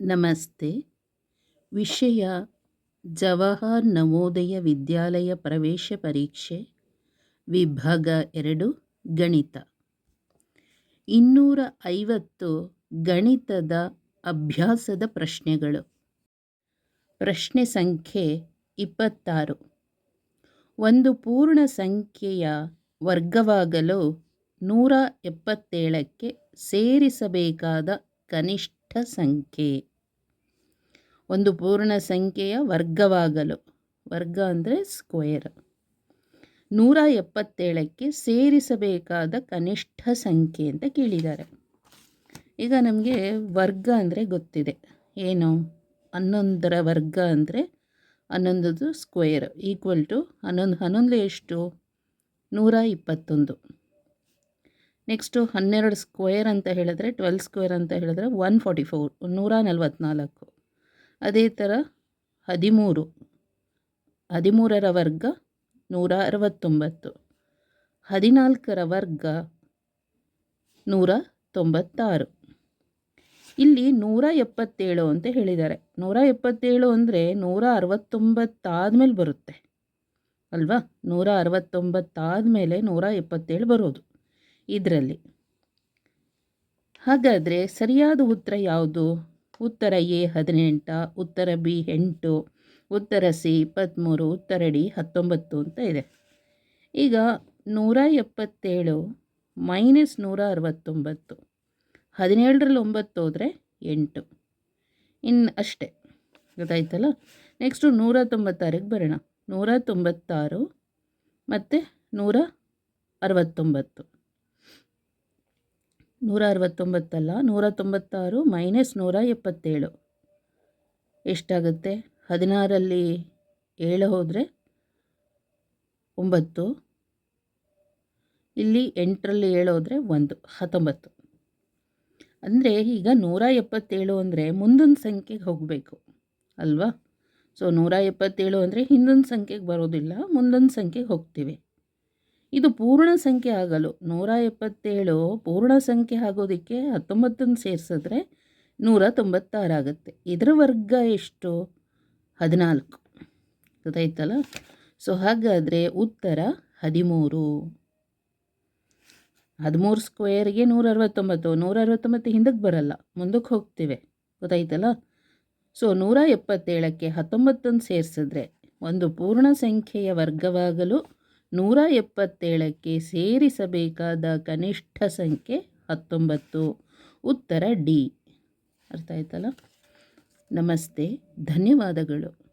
ನಮಸ್ತೆ. ವಿಷಯ ಜವಾಹರ್ ನವೋದಯ ವಿದ್ಯಾಲಯ ಪ್ರವೇಶ ಪರೀಕ್ಷೆ, ವಿಭಾಗ ಎರಡು, ಗಣಿತ. ಇನ್ನೂರ ಐವತ್ತು ಗಣಿತದ ಅಭ್ಯಾಸದ ಪ್ರಶ್ನೆಗಳು. ಪ್ರಶ್ನೆ ಸಂಖ್ಯೆ ಇಪ್ಪತ್ತಾರು. ಒಂದು ಪೂರ್ಣ ಸಂಖ್ಯೆಯ ವರ್ಗವಾಗಲು ನೂರ ಎಪ್ಪತ್ತೇಳಕ್ಕೆ ಸೇರಿಸಬೇಕಾದ ಕನಿಷ್ಠ ಸಂಖ್ಯೆ. ಒಂದು ಪೂರ್ಣ ಸಂಖ್ಯೆಯ ವರ್ಗವಾಗಲು. ವರ್ಗ ಅಂದರೆ ಸ್ಕ್ವೇರ್ ನೂರ ಎಪ್ಪತ್ತೇಳಕ್ಕೆ ಸೇರಿಸಬೇಕಾದ ಕನಿಷ್ಠ ಸಂಖ್ಯೆ ಅಂತ ಕೇಳಿದ್ದಾರೆ. ಈಗ ನಮಗೆ ವರ್ಗ ಅಂದರೆ ಗೊತ್ತಿದೆ. ಏನು? ಹನ್ನೊಂದರ ವರ್ಗ ಅಂದರೆ ಹನ್ನೊಂದದು ಸ್ಕ್ವೇರ್ ಈಕ್ವಲ್ ಟು ಹನ್ನೊಂದು ಹನ್ನೊಂದು ಎಷ್ಟು? ನೂರ ಇಪ್ಪತ್ತೊಂದು. ನೆಕ್ಸ್ಟು ಹನ್ನೆರಡು ಸ್ಕ್ವೇರ್ ಅಂತ ಹೇಳಿದ್ರೆ ಟ್ವೆಲ್ ಸ್ಕ್ವೇರ್ ಅಂತ ಹೇಳಿದ್ರೆ ಒನ್ ಫಾರ್ಟಿ ಫೋರ್, ನೂರ ನಲವತ್ತ್ನಾಲ್ಕು ಅದೇ ಥರ ಹದಿಮೂರು, ಹದಿಮೂರರ ವರ್ಗ ನೂರ ಅರವತ್ತೊಂಬತ್ತು. ಹದಿನಾಲ್ಕರ ವರ್ಗ ನೂರ ತೊಂಬತ್ತಾರು. ಇಲ್ಲಿ ನೂರ ಎಪ್ಪತ್ತೇಳು ಅಂತ ಹೇಳಿದ್ದಾರೆ. ನೂರ ಎಪ್ಪತ್ತೇಳು ಅಂದರೆ ನೂರ ಅರವತ್ತೊಂಬತ್ತಾದಮೇಲೆ ಬರುತ್ತೆ. ಅಲ್ವಾ? ನೂರ ಅರವತ್ತೊಂಬತ್ತಾದಮೇಲೆ ನೂರ ಎಪ್ಪತ್ತೇಳು ಬರೋದು. ಇದರಲ್ಲಿ. ಹಾಗಾದರೆ ಸರಿಯಾದ ಉತ್ತರ ಯಾವುದು? ಉತ್ತರ ಎ ಹದಿನೆಂಟ, ಉತ್ತರ ಬಿ ಎಂಟು, ಉತ್ತರ ಸಿ ಇಪ್ಪತ್ತ್ಮೂರು ಉತ್ತರ ಡಿ ಹತ್ತೊಂಬತ್ತು ಅಂತ ಇದೆ. ಈಗ ನೂರ ಎಪ್ಪತ್ತೇಳು ಮೈನಸ್ ನೂರ ಅರವತ್ತೊಂಬತ್ತು, ಹದಿನೇಳರಲ್ಲಿ ಒಂಬತ್ತು ಹೋದರೆ ಎಂಟು. ಇನ್ನು ಅಷ್ಟೇ, ಗೊತ್ತಾಯ್ತಲ್ಲ? ನೆಕ್ಸ್ಟು ನೂರ ತೊಂಬತ್ತಾರಿಗೆ ಬರೋಣ. ನೂರ ತೊಂಬತ್ತಾರು ಮತ್ತು ನೂರ ಅರವತ್ತೊಂಬತ್ತು. ನೂರ ಅರವತ್ತೊಂಬತ್ತಲ್ಲ ನೂರ ತೊಂಬತ್ತಾರು ಮೈನಸ್ ನೂರ ಎಪ್ಪತ್ತೇಳು ಎಷ್ಟಾಗುತ್ತೆ? ಹದಿನಾರಲ್ಲಿ ಏಳು ಹೋದರೆ ಒಂಬತ್ತು. ಇಲ್ಲಿ ಎಂಟರಲ್ಲಿ ಏಳು ಹೋದರೆ ಒಂದು, ಹತ್ತೊಂಬತ್ತು. ಅಂದರೆ ಈಗ ನೂರ ಎಪ್ಪತ್ತೇಳು ಅಂದರೆ ಮುಂದೊಂದು ಸಂಖ್ಯೆಗೆ ಹೋಗಬೇಕು, ಅಲ್ವಾ? ಸೊ ನೂರ ಎಪ್ಪತ್ತೇಳು ಅಂದರೆ ಹಿಂದೊಂದು ಸಂಖ್ಯೆಗೆ ಬರೋದಿಲ್ಲ ಮುಂದೊಂದು ಸಂಖ್ಯೆಗೆ ಹೋಗ್ತೀವಿ. ಇದು ಪೂರ್ಣ ಸಂಖ್ಯೆ ಆಗಲು ನೂರ ಎಪ್ಪತ್ತೇಳು ಪೂರ್ಣ ಸಂಖ್ಯೆ ಆಗೋದಕ್ಕೆ ಹತ್ತೊಂಬತ್ತನ್ನು ಸೇರಿಸಿದ್ರೆ ನೂರ ತೊಂಬತ್ತಾರಾಗುತ್ತೆ ಇದರ ವರ್ಗ ಎಷ್ಟು? ಹದಿನಾಲ್ಕು. ಗೊತ್ತಾಯ್ತಲ್ಲ? ಸೊ ಹಾಗಾದರೆ ಉತ್ತರ ಹದಿಮೂರು. ಹದಿಮೂರು ಸ್ಕ್ವೇರ್ಗೆ ನೂರ ಅರವತ್ತೊಂಬತ್ತು. ನೂರ ಅರವತ್ತೊಂಬತ್ತು ಹಿಂದಕ್ಕೆ ಬರಲ್ಲ, ಮುಂದಕ್ಕೆ ಹೋಗ್ತೇವೆ. ಗೊತ್ತಾಯ್ತಲ್ಲ? ಸೊ ನೂರ ಎಪ್ಪತ್ತೇಳಕ್ಕೆ ಹತ್ತೊಂಬತ್ತನ್ನು ಸೇರಿಸಿದ್ರೆ ಒಂದು ಪೂರ್ಣ ಸಂಖ್ಯೆಯ ವರ್ಗವಾಗಲು ನೂರ ಎಪ್ಪತ್ತೇಳಕ್ಕೆ ಸೇರಿಸಬೇಕಾದ ಕನಿಷ್ಠ ಸಂಖ್ಯೆ ಹತ್ತೊಂಬತ್ತು. ಉತ್ತರ ಡಿ. ಅರ್ಥ ಆಯ್ತಲ್ಲ? ನಮಸ್ತೆ ಧನ್ಯವಾದಗಳು.